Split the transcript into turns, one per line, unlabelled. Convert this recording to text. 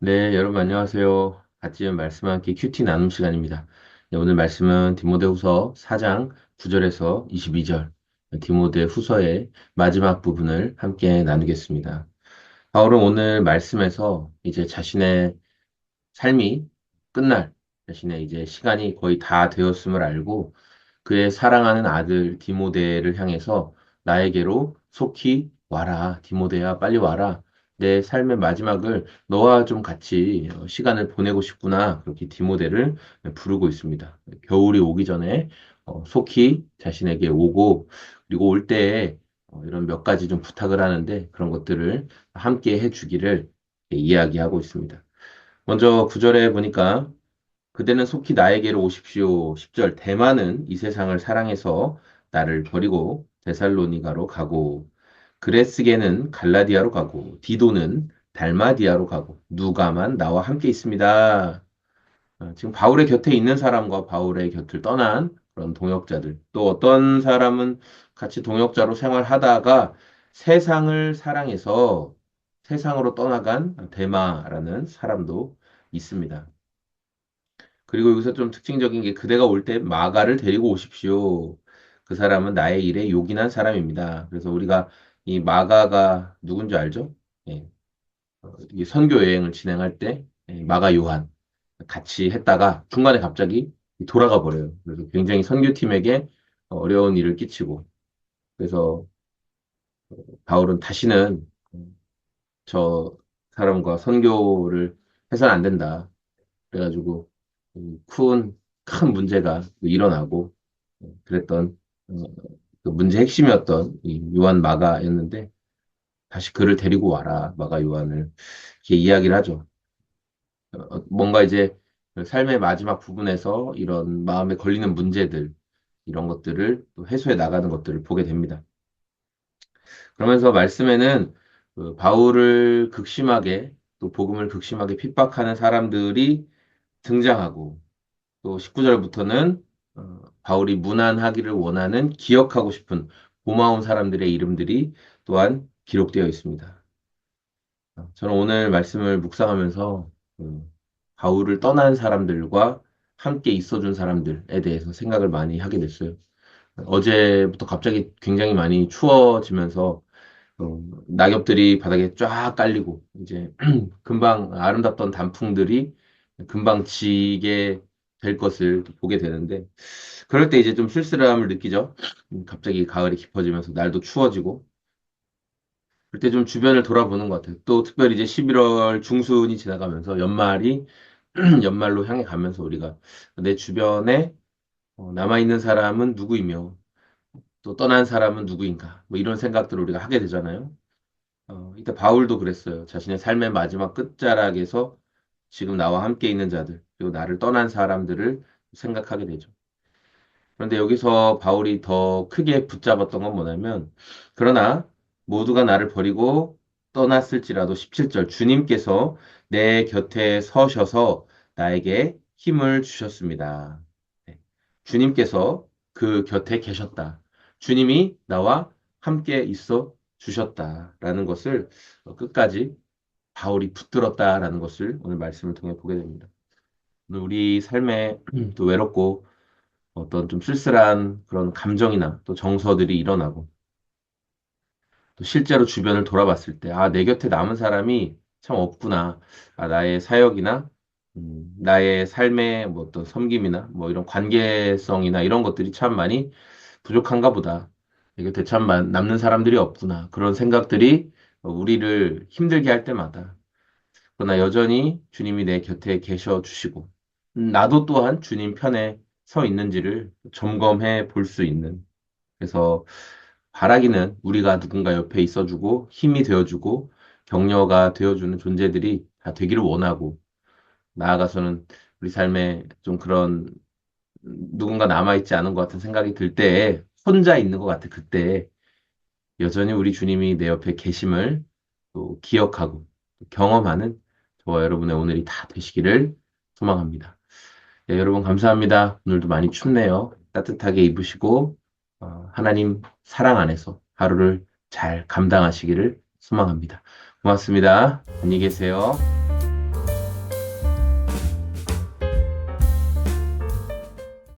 네, 여러분 안녕하세요. 같이 말씀 함께 큐티 나눔 시간입니다. 네, 오늘 말씀은 디모데후서 4장 9절에서 22절, 디모데 후서의 마지막 부분을 함께 나누겠습니다. 바울은 오늘 말씀에서 이제 자신의 삶이 끝날, 자신의 이제 시간이 거의 다 되었음을 알고 그의 사랑하는 아들 디모데를 향해서 나에게로 속히 와라. 디모데야, 빨리 와라. 내 삶의 마지막을 너와 좀 같이 어, 시간을 보내고 싶구나. 그렇게 디모데를 부르고 있습니다. 겨울이 오기 전에 어, 속히 자신에게 오고 그리고 올 때에 어, 이런 몇 가지 좀 부탁을 하는데 그런 것들을 함께 해주기를 이야기하고 있습니다. 먼저 구절에 보니까 그대는 속히 나에게로 오십시오. 10절 대만은 이 세상을 사랑해서 나를 버리고 데살로니가로 가고 그레스게는 갈라디아로 가고 디도는 달마디아로 가고 누가만 나와 함께 있습니다. 어, 지금 바울의 곁에 있는 사람과 바울의 곁을 떠난 그런 동역자들 또 어떤 사람은 같이 동역자로 생활하다가 세상을 사랑해서 세상으로 떠나간 데마라는 사람도 있습니다. 그리고 여기서 좀 특징적인 게 그대가 올 때 마가를 데리고 오십시오. 그 사람은 나의 일에 요긴한 사람입니다. 그래서 우리가 이 마가가 누군지 알죠? 예. 어, 이 선교 여행을 진행할 때 예, 마가 요한 같이 했다가 중간에 갑자기 돌아가 버려요. 그래서 굉장히 선교팀에게 어려운 일을 끼치고 그래서 바울은 다시는 저 사람과 선교를 해서는 안 된다. 그래가지고 큰, 큰 문제가 일어나고 그랬던 어, 그 문제 핵심이었던 이 요한 마가였는데 다시 그를 데리고 와라 마가 요한을 이렇게 이야기를 하죠. 어, 뭔가 이제 삶의 마지막 부분에서 이런 마음에 걸리는 문제들 이런 것들을 또 해소해 나가는 것들을 보게 됩니다. 그러면서 말씀에는 그 바울을 극심하게 또 복음을 극심하게 핍박하는 사람들이 등장하고 또 19절부터는 어, 바울이 무난하기를 원하는 기억하고 싶은 고마운 사람들의 이름들이 또한 기록되어 있습니다. 어, 저는 오늘 말씀을 묵상하면서 음, 바울을 떠난 사람들과 함께 있어준 사람들에 대해서 생각을 많이 하게 됐어요. 어제부터 갑자기 굉장히 많이 추워지면서 어, 낙엽들이 바닥에 쫙 깔리고 이제 금방 아름답던 단풍들이 금방 지게 될 것을 보게 되는데 그럴 때 이제 좀 쓸쓸함을 느끼죠. 음, 갑자기 가을이 깊어지면서 날도 추워지고 그럴 때좀 주변을 돌아보는 것 같아요. 또 특별히 이제 11월 중순이 지나가면서 연말이 연말로 향해 가면서 우리가 내 주변에 어, 남아있는 사람은 누구이며 또 떠난 사람은 누구인가 뭐 이런 생각들을 우리가 하게 되잖아요. 어, 이때 바울도 그랬어요. 자신의 삶의 마지막 끝자락에서 지금 나와 함께 있는 자들, 그리고 나를 떠난 사람들을 생각하게 되죠. 그런데 여기서 바울이 더 크게 붙잡았던 건 뭐냐면, 그러나 모두가 나를 버리고 떠났을지라도 17절, 주님께서 내 곁에 서셔서 나에게 힘을 주셨습니다. 네. 주님께서 그 곁에 계셨다. 주님이 나와 함께 있어 주셨다라는 것을 끝까지 바울이 붙들었다라는 것을 오늘 말씀을 통해 보게 됩니다. 오늘 우리 삶에 또 외롭고 어떤 좀 쓸쓸한 그런 감정이나 또 정서들이 일어나고 또 실제로 주변을 돌아봤을 때, 아, 내 곁에 남은 사람이 참 없구나. 아, 나의 사역이나, 음, 나의 삶의 뭐 어떤 섬김이나, 뭐 이런 관계성이나 이런 것들이 참 많이 부족한가 보다. 내 곁에 참 남는 사람들이 없구나. 그런 생각들이 우리를 힘들게 할 때마다 그러나 여전히 주님이 내 곁에 계셔 주시고 음, 나도 또한 주님 편에 서 있는지를 점검해 볼 수 있는 그래서 바라기는 우리가 누군가 옆에 있어주고 힘이 되어주고 격려가 되어주는 존재들이 다 되기를 원하고 나아가서는 우리 삶에 좀 그런 누군가 남아있지 않은 것 같은 생각이 들 때에 혼자 있는 것 같아 그때 여전히 우리 주님이 내 옆에 계심을 또 기억하고 경험하는 저와 여러분의 오늘이 다 되시기를 소망합니다. 네, 여러분 감사합니다. 오늘도 많이 춥네요. 따뜻하게 입으시고 어, 하나님 사랑 안에서 하루를 잘 감당하시기를 소망합니다. 고맙습니다. 안녕히 계세요.